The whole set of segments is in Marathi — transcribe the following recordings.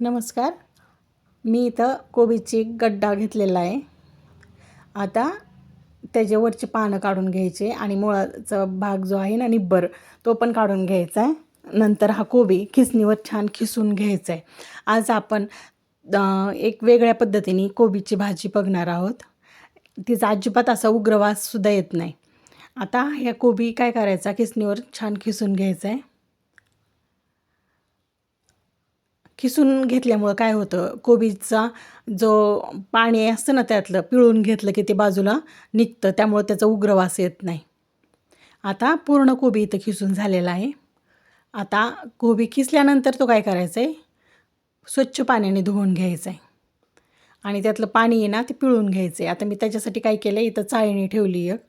नमस्कार. मी इथं कोबीची गड्डा घेतलेला आहे. आता त्याच्यावरचे पानं काढून घ्यायचे आणि मुळाचा भाग जो आहे ना निब्बर तो पण काढून घ्यायचा आहे. नंतर हा कोबी खिसणीवर छान खिसून घ्यायचा आहे. आज आपण एक वेगळ्या पद्धतीने कोबीची भाजी बघणार आहोत. तिचा अजिबात असा उग्रवाससुद्धा येत नाही. आता ह्या कोबी काय करायचा? खिसणीवर छान खिसून घ्यायचा आहे. खिसून घेतल्यामुळं काय होतं? कोबीचा जो पाणी असतं ना त्यातलं पिळून घेतलं की ते बाजूला निघतं त्यामुळं त्याचा उग्रवास येत नाही. आता पूर्ण कोबी इथं खिसून झालेला आहे. आता कोबी खिसल्यानंतर तो काय करायचा आहे स्वच्छ पाण्याने धुवून घ्यायचा आहे आणि त्यातलं पाणी आहे ना ते पिळून घ्यायचं आहे आता मी त्याच्यासाठी काय केलं इथं चाळणी ठेवली एक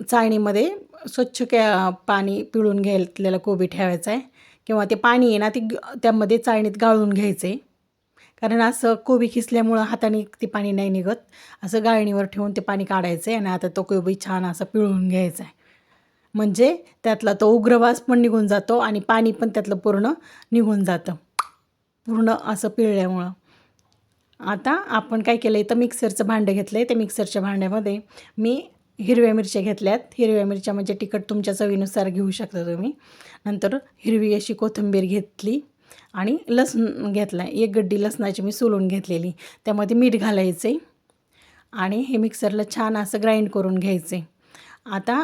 चाळणीमध्ये स्वच्छ कॅ पाणी पिळून घेतलेलं कोबी ठेवायचं आहे किंवा ते पाणी आहे ना ते ग- त्यामध्ये चाळणीत गाळून घ्यायचं. आहे कारण असं कोबी खिसल्यामुळं हाताने ते पाणी नाही निघत. असं गाळणीवर ठेवून ते पाणी काढायचं आहे आणि आता तो कोबी छान असा पिळून घ्यायचा आहे म्हणजे त्यातला तो उग्रवास पण निघून जातो आणि पाणी पण त्यातलं पूर्ण निघून जातं. पूर्ण असं पिळल्यामुळं. आता आपण काय केलं आहे तर मिक्सरचं भांडं घेतलं आहे त्या मिक्सरच्या भांड्यामध्ये मी हिरव्या मिरच्या घेतल्यात. हिरव्या मिरच्या म्हणजे तिखट तुमच्या चवीनुसार घेऊ शकता तुम्ही. नंतर हिरवी अशी कोथिंबीर घेतली आणि लसूण घेतला. एक गड्डी लसणाची मी सोलून घेतलेली. त्यामध्ये मीठ घालायचे आणि हे मिक्सरला छान असं ग्राइंड करून घ्यायचे. आता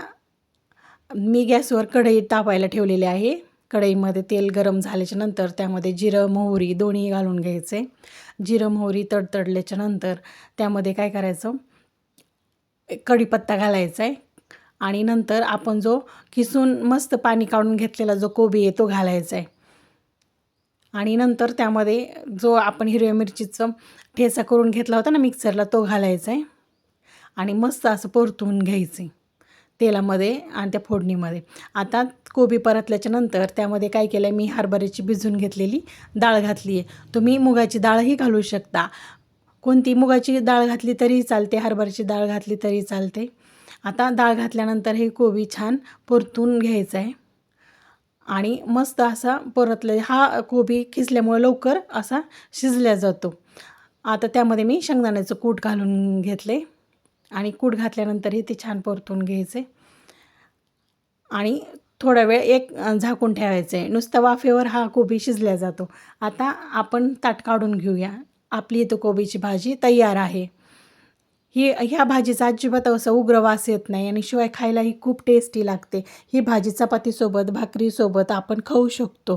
मी गॅसवर कढई तापायला ठेवलेली आहे. कढईमध्ये तेल गरम झाल्याच्यानंतर त्यामध्ये जिरं मोहरी दोन्ही घालून घ्यायचे. जिरं मोहरी तडतडल्याच्या नंतर त्यामध्ये काय करायचं? कढीपत्ता घालायचा आहे आणि नंतर आपण जो किसून मस्त पाणी काढून घेतलेला जो कोबी आहे तो घालायचा आहे आणि नंतर त्यामध्ये जो आपण हिरव्या मिरचीचं ठेचा करून घेतला होता ना मिक्सरला तो घालायचा आहे आणि मस्त असं परतून घ्यायचं आहे तेलामध्ये आणि त्या फोडणीमध्ये. आता कोबी परतल्याच्या नंतर त्यामध्ये काय केलं आहे मी हरभऱ्याची भिजून घेतलेली डाळ घातली आहे तुम्ही मुगाची डाळही घालू शकता. कोणती मुगाची डाळ घातली तरीही चालते हरभऱ्याची डाळ घातली तरी चालते. आता डाळ घातल्यानंतर हे कोबी छान परतून घ्यायचं आहे आणि मस्त असा परतले हा कोबी खिसल्यामुळे लवकर असा शिजल्या जातो. आता त्यामध्ये मी शेंगदाण्याचं कूट घालून घेतले आणि कूट घातल्यानंतरही ते छान परतून घ्यायचे. आणि थोडा वेळ एक झाकून ठेवायचं आहे नुसता वाफेवर हा कोबी शिजल्या जातो. आता आपण ताट काढून घेऊया. आपली इथं कोबीची भाजी तयार आहे. ही ह्या भाजीचा अजिबात असं उग्र वास येत नाही आणि शिवाय खायलाही खूप टेस्टी लागते. ही भाजी चपातीसोबत भाकरीसोबत आपण खाऊ शकतो.